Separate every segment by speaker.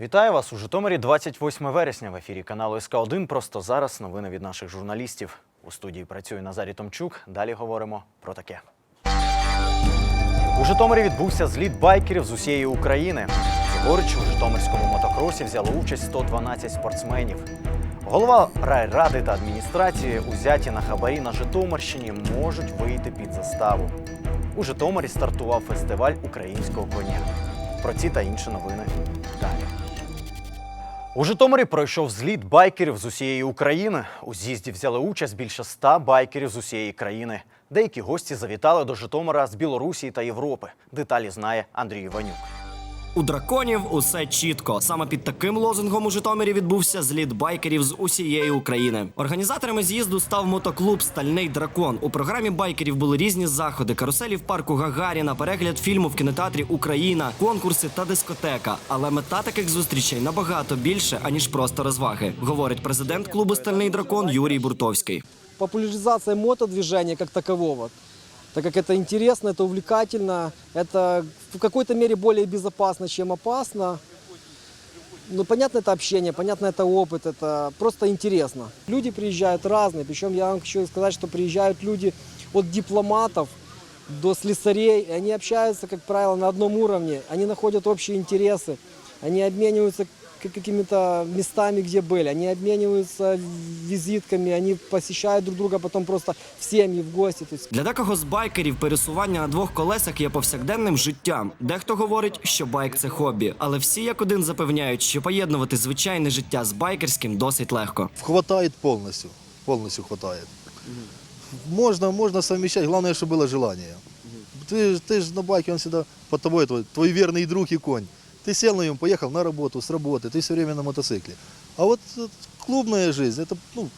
Speaker 1: Вітаю вас у Житомирі 28 вересня в ефірі каналу СК1. Просто зараз новини від наших журналістів. У студії працює Назарій Томчук. Далі говоримо про таке. У Житомирі відбувся зліт байкерів з усієї України. Цьогоріч у Житомирському мотокросі взяло участь 112 спортсменів. Голова райради та адміністрації, узяті на хабарі на Житомирщині, можуть вийти під заставу. У Житомирі стартував фестиваль українського коня. Про ці та інші новини. У Житомирі пройшов зліт байкерів з усієї України. У з'їзді взяли участь більше ста байкерів з усієї країни. Деякі гості завітали до Житомира з Білорусі та Європи. Деталі знає Андрій Іванюк.
Speaker 2: У драконів усе чітко. Саме під таким лозунгом у Житомирі відбувся зліт байкерів з усієї України. Організаторами з'їзду став мотоклуб Стальний дракон. У програмі байкерів були різні заходи: каруселі в парку Гагаріна, перегляд фільму в кінотеатрі Україна, конкурси та дискотека. Але мета таких зустрічей набагато більше аніж просто розваги, говорить президент клубу Стальний дракон Юрій Буртовський.
Speaker 3: популяризация мотодвижения как такового, так как это интересно, это увлекательно, это в какой-то мере более безопасно, чем опасно. Ну, понятно, это общение, понятно, это опыт, это просто интересно. Люди приезжают разные, причем я вам хочу сказать, что приезжают люди от дипломатов до слесарей, и они общаются, как правило, на одном уровне, они находят общие интересы, они обмениваются какими-то местами, где были, они обмениваются визитками, они посещают друг друга потом просто в семьи, в гости. То есть
Speaker 2: Для декого з байкерів пересування на двох колесах є повсякденним життям. Дехто говорить, що байк це хобі, але всі як один запевняють, що поєднувати звичайне життя з байкерським досить легко.
Speaker 4: Хватает полностью. Полностью хватает. Можно, можно совмещать. Главное, чтобы было желание. Ты, ж- ты же на байке, он всегда под тобой, твой, твой верный друг и конь. Ты сел на нем, поехал на работу, с работы, ты все время на мотоцикле. А вот э, клубная жизнь, это, ну,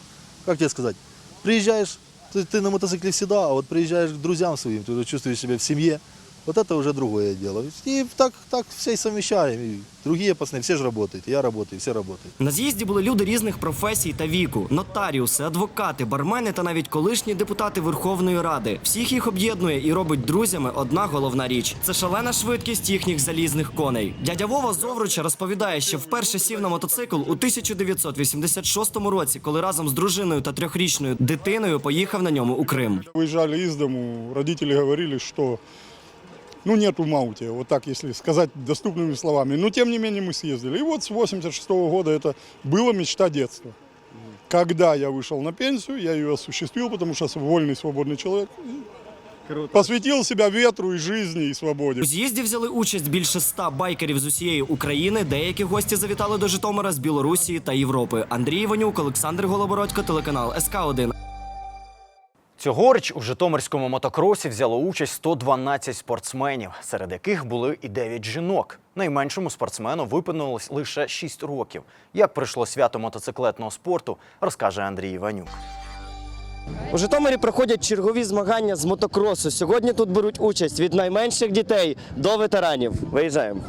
Speaker 4: как тебе сказать, приезжаешь, ты, ты на мотоцикле всегда, а вот приезжаешь к друзьям своим, ты уже чувствуешь себя в семье, вот это уже другое дело. И так, так все и совмещаем. И другие пацаны, все же работают, я работаю, все работают.
Speaker 2: На з'їзді були люди різних професій та віку: нотаріуси, адвокати, бармени та навіть колишні депутати Верховної Ради. Всіх їх об'єднує і робить друзями одна головна річ це шалена швидкість їхніх залізних коней. Дядя Вова з Овруча розповідає, що вперше сів на мотоцикл у 1986 році, коли разом з дружиною та трьохрічною дитиною поїхав на ньому у Крим.
Speaker 5: Выезжали из дому, родители говорили, что ну нет ума у тебя, вот так, если сказать доступными словами. Но тем не менее мы съездили. И вот с 86 года это была мечта детства. Когда я вышел на пенсию, я ее осуществил, потому что вольный, свободный человек. Посвятил себя ветру и жизни, и свободе.
Speaker 2: У з'їзді взяли участь більше ста байкерів з усієї України. Деякі гості завітали до Житомира з Білорусі та Європи. Андрій Іванюк, Олександр Голобородько, телеканал СК 1
Speaker 1: Цьогоріч у Житомирському мотокросі взяло участь 112 спортсменів, серед яких були і 9 жінок. Найменшому спортсмену виповнилось лише 6 років. Як пройшло свято мотоциклетного спорту, розкаже Андрій Іванюк.
Speaker 6: У Житомирі проходять чергові змагання з мотокросу. Сьогодні тут беруть участь від найменших дітей до ветеранів. Виїжджаємо.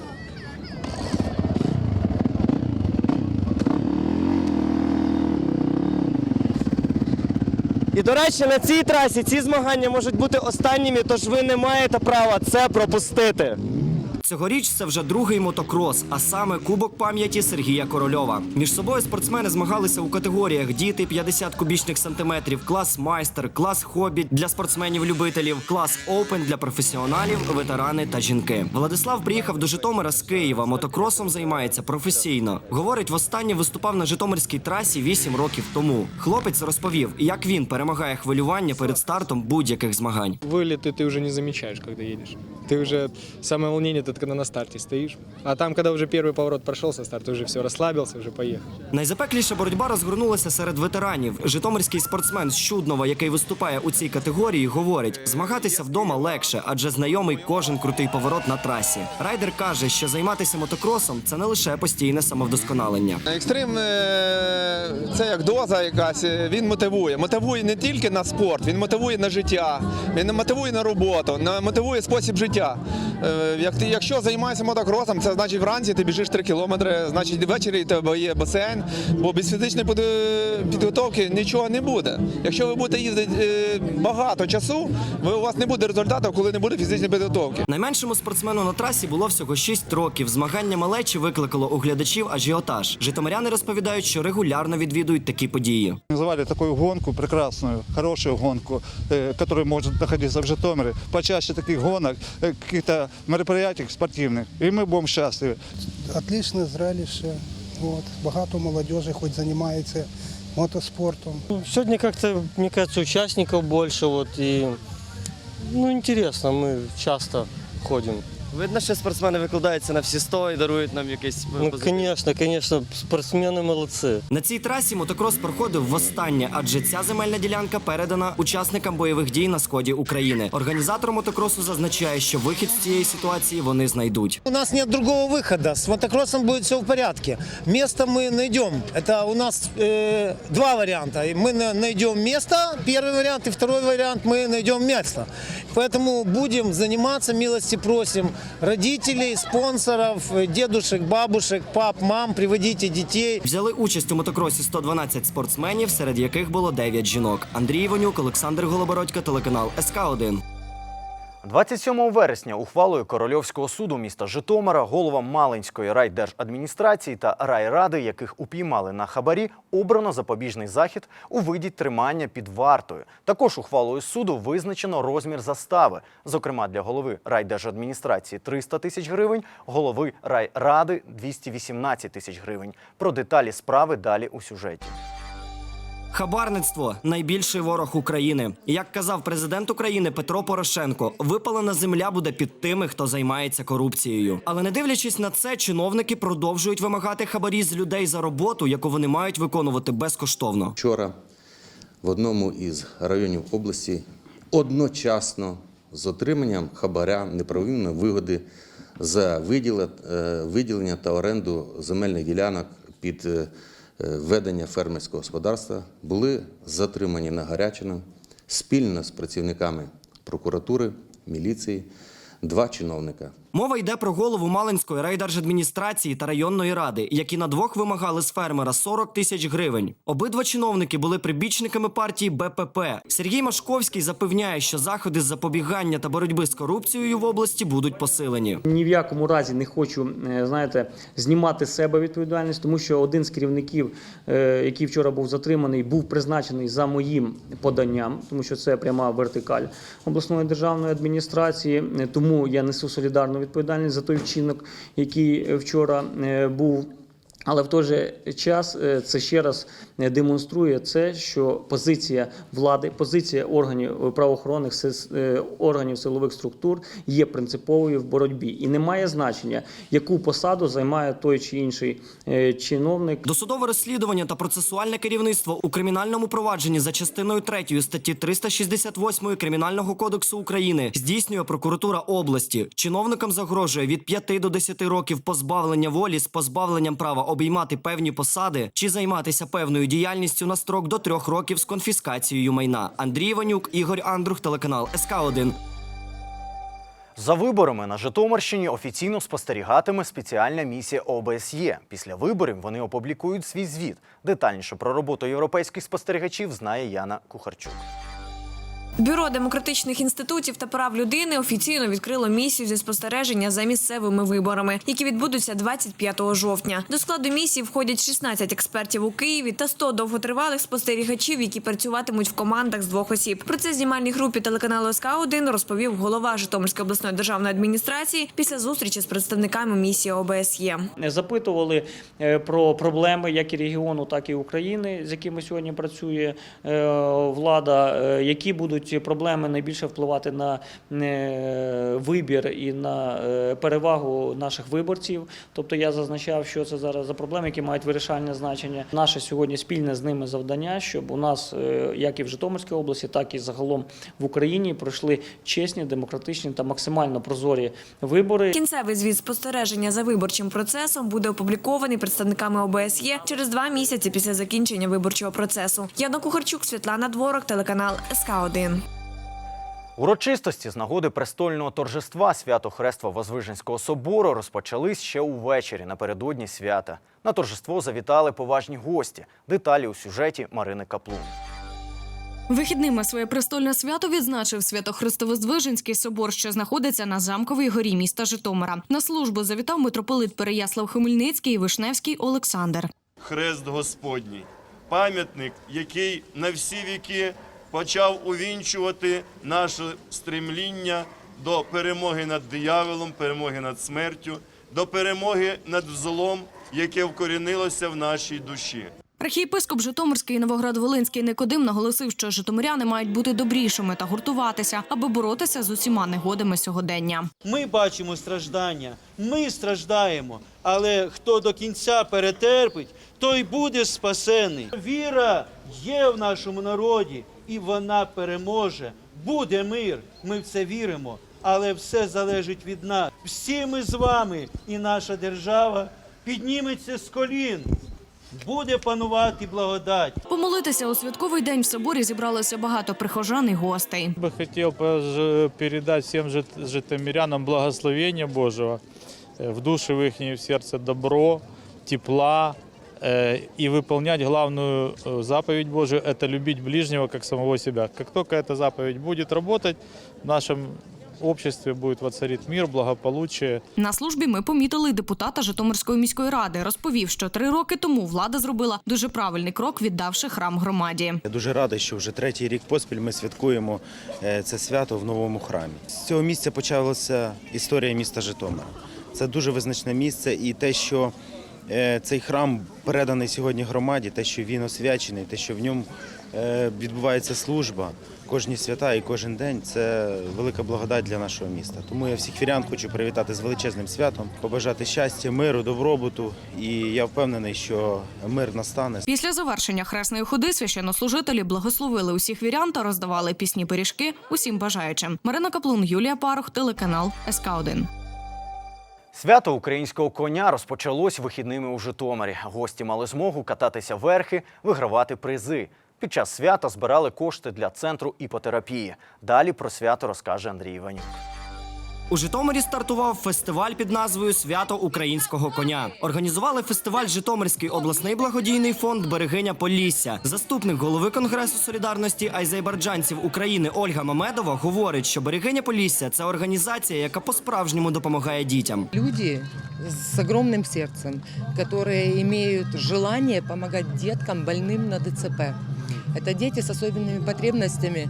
Speaker 6: І до речі, на цій трасі ці змагання можуть бути останніми, тож ви не маєте права це пропустити.
Speaker 2: Цьогоріч це вже другий мотокрос, а саме Кубок пам'яті Сергія Корольова. Між собою спортсмени змагалися у категоріях діти 50 кубічних сантиметрів, клас майстер, клас хобі для спортсменів-любителів, клас оупен для професіоналів, ветерани та жінки. Владислав приїхав до Житомира з Києва. Мотокросом займається професійно. Говорить, востаннє виступав на Житомирській трасі 8 років тому. Хлопець розповів, як він перемагає хвилювання перед стартом будь-яких змагань.
Speaker 7: Вылеты ты уже не замечаешь, когда едешь. Ты уже самое волнение это когда на старте стоишь. А там, когда уже первый поворот прошел со старта, уже все расслабился, уже поехал.
Speaker 2: Найзапекліша боротьба розгорнулася серед ветеранів. Житомирський спортсмен з Чуднова, який виступає у цій категорії, говорить: змагатися вдома легше, адже знайомий кожен крутий поворот на трасі. Райдер каже, що займатися мотокросом це не лише постійне самовдосконалення.
Speaker 8: Екстрим е, це як доза якась. е, Він мотивує. Мотивує не тільки на спорт, він мотивує на життя, він мотивує на роботу, на мотивує спосіб життя. Е, Як ти, якщо Якщо займаєшся мотокросом, це значить вранці ти біжиш 3 кілометри, значить ввечері в тебе є басейн, бо без фізичної піде- підготовки нічого не буде. Якщо ви будете їздити е, багато часу, ви, у вас не буде результату, коли не буде фізичної підготовки.
Speaker 2: Найменшому спортсмену на трасі було всього 6 років. Змагання малечі викликало у глядачів ажіотаж. Житомиряни розповідають, що регулярно відвідують такі події.
Speaker 9: Называли такую гонку прекрасную, хорошую гонку, э, которая может находиться в Житомире. Почаще таких гонок, э, каких-то мероприятий спортивных. И мы будем счастливы.
Speaker 10: Отличне зрелище. От. Багато молодежи хоч займається мотоспортом.
Speaker 11: Сегодня как-то, мне кажется, участников больше, вот, и, ну, интересно, мы часто ходим.
Speaker 6: Видно, що спортсмени викладаються на всі сто і дарують нам якийсь
Speaker 11: Ну,
Speaker 6: позитив.
Speaker 11: конечно, конечно, спортсмены молодцы.
Speaker 2: На цій трасі мотокрос проходив востаннє, адже ця земельна ділянка передана учасникам бойових дій на сході України. Організатор мотокросу зазначає, що вихід з цієї ситуації вони знайдуть.
Speaker 12: У нас нет другого выхода. С мотокроссом будет все в порядке. Место мы найдем. Это у нас э, два варианта. И Мы на- найдем место, первый вариант, и второй вариант мы найдем место. Поэтому будем заниматься, милости просим родителей, спонсоров, э, дедушек, бабушек, пап, мам, приводите детей.
Speaker 2: Взяли участь у мотокросі 112 спортсменів, серед яких було 9 жінок. Андрій Іванюк, Олександр Голобородько, телеканал СК 1
Speaker 1: 27 вересня ухвалою Корольовського суду міста Житомира головам Малинської райдержадміністрації та райради, яких упіймали на хабарі, обрано запобіжний захід у виді тримання під вартою. Також ухвалою суду визначено розмір застави. Зокрема, для голови райдержадміністрації 300 тисяч гривень, голови райради 218 тисяч гривень. Про деталі справи далі у сюжеті.
Speaker 2: Хабарництво найбільший ворог України. Як казав президент України Петро Порошенко, випалена земля буде під тими, хто займається корупцією. Але не дивлячись на це, чиновники продовжують вимагати хабарі з людей за роботу, яку вони мають виконувати безкоштовно.
Speaker 13: Вчора в одному із районів області одночасно з отриманням хабаря неправомірної вигоди за е, виділення та оренду земельних ділянок під е, ведення фермерського господарства були затримані на Гарячину спільно з працівниками прокуратури, міліції, два чиновника.
Speaker 2: Мова йде про голову Малинської райдержадміністрації та районної ради, які на двох вимагали з фермера 40 тисяч гривень. Обидва чиновники були прибічниками партії БПП. Сергій Машковський запевняє, що заходи з запобігання та боротьби з корупцією в області будуть посилені.
Speaker 11: Ні в якому разі не хочу, е, знаєте, знімати з себе відповідальність, тому що один з керівників, е, який вчора був затриманий, був призначений за моїм поданням, тому що це пряма вертикаль обласної державної адміністрації. Е, Тому я несу солідарну відповідальність за той вчинок, який е, вчора е, був. Але в той же час е, це ще раз е, демонструє це, що позиція влади, позиція органів е, правоохоронних органів силових структур є принциповою в боротьбі, і не має значення, яку посаду займає той чи інший чиновник.
Speaker 2: Досудове розслідування та процесуальне керівництво у кримінальному провадженні за частиною 3 статті 368 Кримінального кодексу України здійснює прокуратура області. Чиновникам загрожує від 5 до 10 років позбавлення волі з позбавленням права обіймати певні посади чи займатися певною діяльністю на строк до 3 років з конфіскацією майна. Андрій Іванюк, Ігор Андрух, телеканал СК 1
Speaker 1: За виборами на Житомирщині офіційно спостерігатиме спеціальна місія ОБСЄ. Після виборів вони опублікують свій звіт. Детальніше про роботу європейських спостерігачів знає Яна Кухарчук.
Speaker 14: Бюро демократичних інститутів та прав людини офіційно відкрило місію зі спостереження за місцевими виборами, які відбудуться 25 жовтня. До складу місії входять 16 експертів у Києві та 100 довготривалих спостерігачів, які працюватимуть в командах з двох осіб. Про це знімальній групі телеканалу СК 1 розповів голова Житомирської обласної державної адміністрації після зустрічі з представниками місії ОБСЄ.
Speaker 11: Запитували е, про проблеми як і регіону, так і України, з якими сьогодні працює е, влада, е, які будуть проблеми найбільше впливати на е, вибір і на е, перевагу наших виборців. Тобто я зазначав, що це зараз за проблеми, які мають вирішальне значення. Наше сьогодні спільне з ними завдання, щоб у нас, е, як і в Житомирській області, так і загалом в Україні пройшли чесні, демократичні та максимально прозорі вибори.
Speaker 14: Кінцевий звіт спостереження за виборчим процесом буде опублікований представниками ОБСЄ через два місяці після закінчення виборчого процесу. Яна Кухарчук, Світлана Дворок, телеканал СК 1
Speaker 1: Урочистості з нагоди престольного торжества свято Хрества Возвиженського собору розпочались ще увечері напередодні свята. На торжество завітали поважні гості. Деталі у сюжеті Марини Каплун.
Speaker 14: Вихідними своє престольне свято відзначив Свято-Христовоздвиженський собор, що знаходиться на замковій горі міста Житомира. На службу завітав митрополит Переяслав Хмельницький і Вишневський Олександр.
Speaker 15: Хрест Господній, пам'ятник, який на всі віки почав увінчувати наше стремління до перемоги над дияволом, перемоги над смертю, до перемоги над злом, яке вкорінилося в нашій душі.
Speaker 14: Архієпископ Житомирський і Новоград-Волинський Никодим наголосив, що житомиряни мають бути добрішими та гуртуватися, аби боротися з усіма негодами сьогодення.
Speaker 16: Ми бачимо страждання, ми страждаємо, але хто до кінця перетерпить, той буде спасений. Віра є в нашому народі, і вона переможе. Буде мир. Ми в це віримо, але все залежить від нас. Всі ми з вами і наша держава підніметься з колін. Буде панувати благодать.
Speaker 14: Помолитися у святковий день в соборі зібралося багато прихожан і гостей.
Speaker 9: бы хотел пож- передать всем жит- житомирянам благословения Божьего, э, в душе в их и в сердце добро, тепла э, и выполнять главную э, заповедь Божию – это любить ближнего как самого себя. Как только эта заповедь будет работать, в нашем обществе будет воцарить мир, благополучие,
Speaker 14: На службі ми помітили депутата Житомирської міської ради. Розповів, що три роки тому влада зробила дуже правильний крок, віддавши храм громаді.
Speaker 17: Я дуже радий, що вже третій рік поспіль ми святкуємо е, це свято в новому храмі. З цього місця почалася історія міста Житомира. Це дуже визначне місце, і те, що е, цей храм переданий сьогодні громаді, те, що він освячений, те, що в ньому е, відбувається служба, кожні свята і кожен день це велика благодать для нашого міста. Тому я всіх вірян хочу привітати з величезним святом, побажати щастя, миру, добробуту. І я впевнений, що мир настане.
Speaker 14: Після завершення хресної ходи священнослужителі благословили усіх вірян та роздавали пісні пиріжки усім бажаючим. Марина Каплун, Юлія Парух, телеканал СК 1
Speaker 1: Свято українського коня розпочалось вихідними у Житомирі. Гості мали змогу кататися верхи, вигравати призи. Під час свята збирали кошти для центру іпотерапії. Далі про свято розкаже Андрій Іванюк.
Speaker 2: У Житомирі стартував фестиваль під назвою Свято українського коня. Організували фестиваль Житомирський обласний благодійний фонд Берегиня Полісся. Заступник голови Конгресу солідарності айзербайджанців України Ольга Мамедова говорить, що Берегиня Полісся це організація, яка по-справжньому допомагає дітям.
Speaker 18: Люди с огромным сердцем, которые имеют желание помогать деткам, больным на ДЦП. Это дети с особенными потребностями,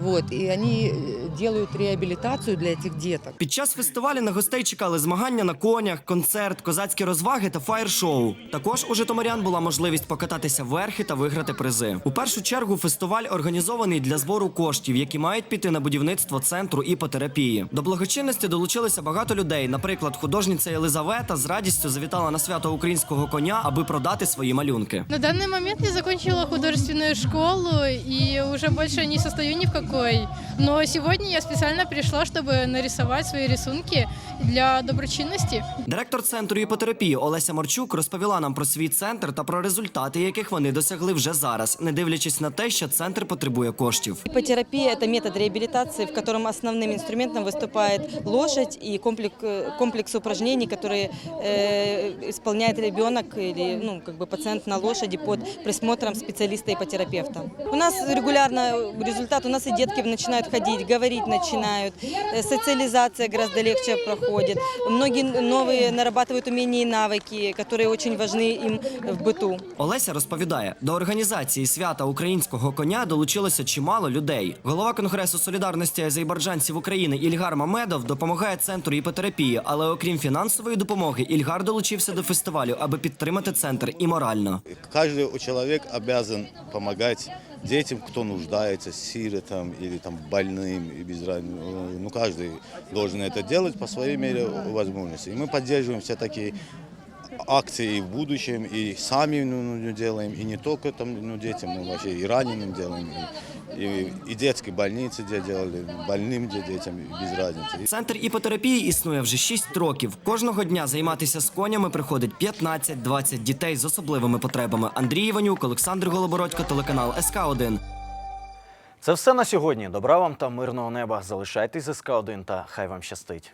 Speaker 18: вот, и они э, делают реабилитацию для этих деток.
Speaker 2: Під час фестивалю на гостей чекали змагання на конях, концерт, козацькі розваги та фаєр-шоу. Також у житомирян була можливість покататися верхи та виграти призи. У першу чергу фестиваль організований для збору коштів, які мають піти на будівництво центру іпотерапії. До благочинності долучилися багато людей. Наприклад, художниця Єлизавета з радістю завітала на свято українського коня, аби продати свої малюнки.
Speaker 19: На данный момент я закончила художественную школу и уже больше не состою ни в какой. Но сегодня я специально пришла, чтобы нарисовать свои рисунки для доброчинности.
Speaker 2: Директор центру іпотерапії Олеся Марчук розповіла нам про свій центр та про результати, яких вони досягли вже зараз, не дивлячись на те, що центр потребує коштів.
Speaker 20: Ипотерапия – это метод реабилитации, в котором основным инструментом выступает лошадь и комплекс, э, комплекс упражнений, которые э, исполняет ребенок или ну, как бы пациент на лошади под присмотром специалиста-ипотерапевта. У нас регулярно результат, у нас и детки начинают ходить, говорить начинают, э, социализация гораздо легче проходит. Многие новые нарабатывают умения и навыки, которые очень важны им в быту.
Speaker 2: Олеся розповідає, до організації свята українського коня долучилося чимало людей. Голова Конгресу солідарності азербайджанців України Ільгар Мамедов допомагає центру іпотерапії, але окрім фінансової допомоги, Ільгар долучився до фестивалю, аби підтримати центр і морально.
Speaker 21: Каждый человек обязан помогать детям, кто нуждается, сиротам или там больным и без разницы. Ну, каждый должен это делать по своей мере возможности. И мы поддерживаем все такие акции и в будущем, и сами ну, ну, делаем, и не только там, ну, детям, мы вообще и раненым делаем, и, и, и детской больнице где делали, больным где детям, без разницы.
Speaker 2: Центр іпотерапії існує вже 6 років. Кожного дня займатися з конями приходить 15-20 дітей з особливими потребами. Андрій Іванюк, Олександр Голобородько, телеканал СК 1
Speaker 1: Це все на сьогодні. Добра вам та мирного неба. Залишайтесь з СК 1 та хай вам щастить.